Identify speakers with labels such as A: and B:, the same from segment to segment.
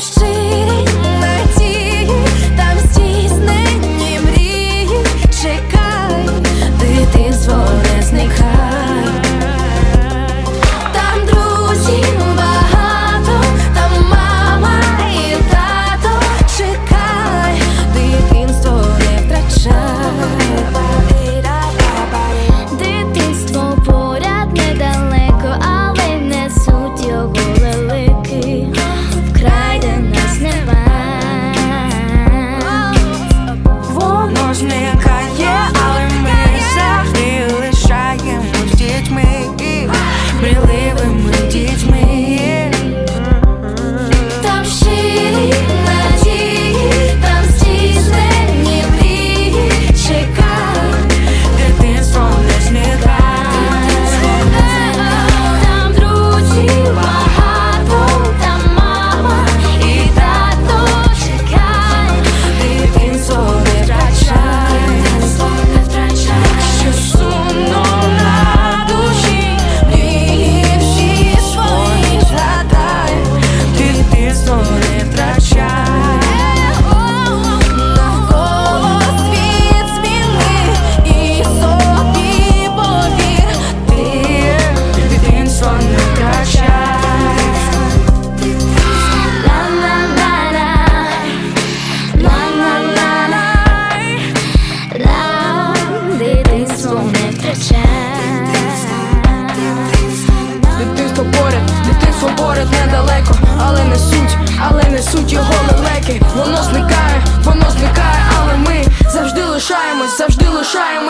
A: See. Тримаємось, завжди лишаємо.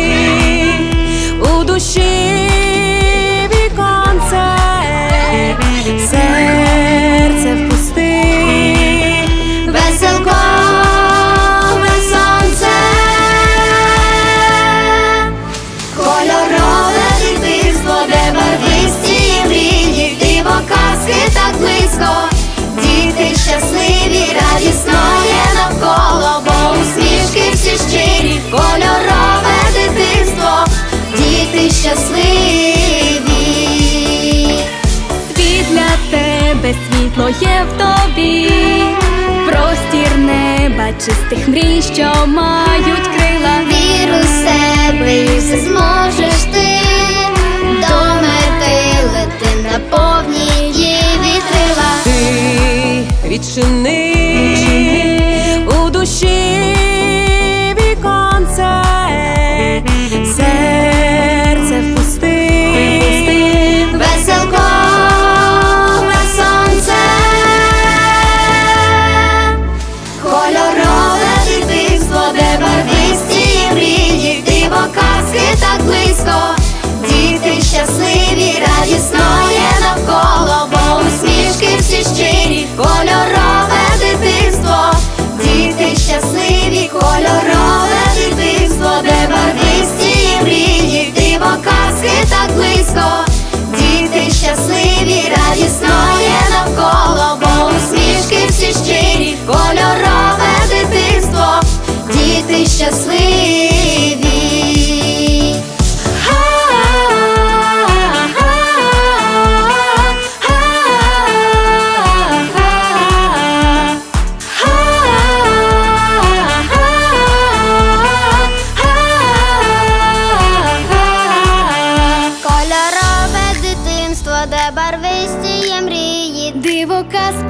B: чистих мрій, що мають крила.
C: віру в себе і все зможеш ти до мети лети на повній її вітрила.
D: Ти відчини.
C: psicólogo.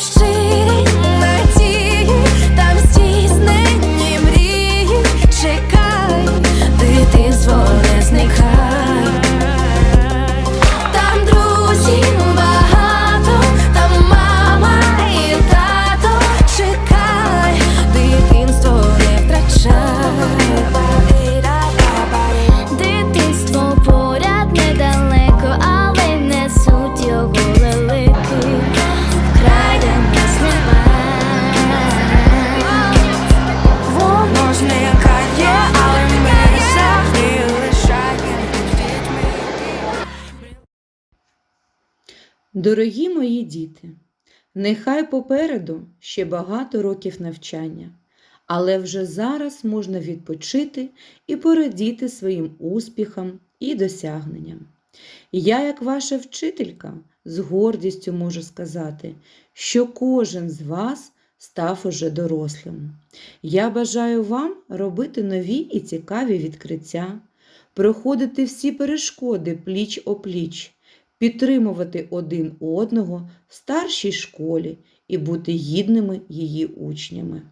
A: mężczyzn.
E: Дорогі мої діти, нехай попереду ще багато років навчання, але вже зараз можна відпочити і порадіти своїм успіхам і досягненням. Я, як ваша вчителька, з гордістю можу сказати, що кожен з вас став уже дорослим. Я бажаю вам робити нові і цікаві відкриття, проходити всі перешкоди пліч опліч, підтримувати один одного в старшій школі і бути гідними її учнями.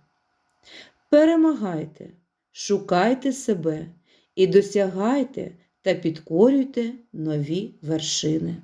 E: Перемагайте, шукайте себе і досягайте та підкорюйте нові вершини.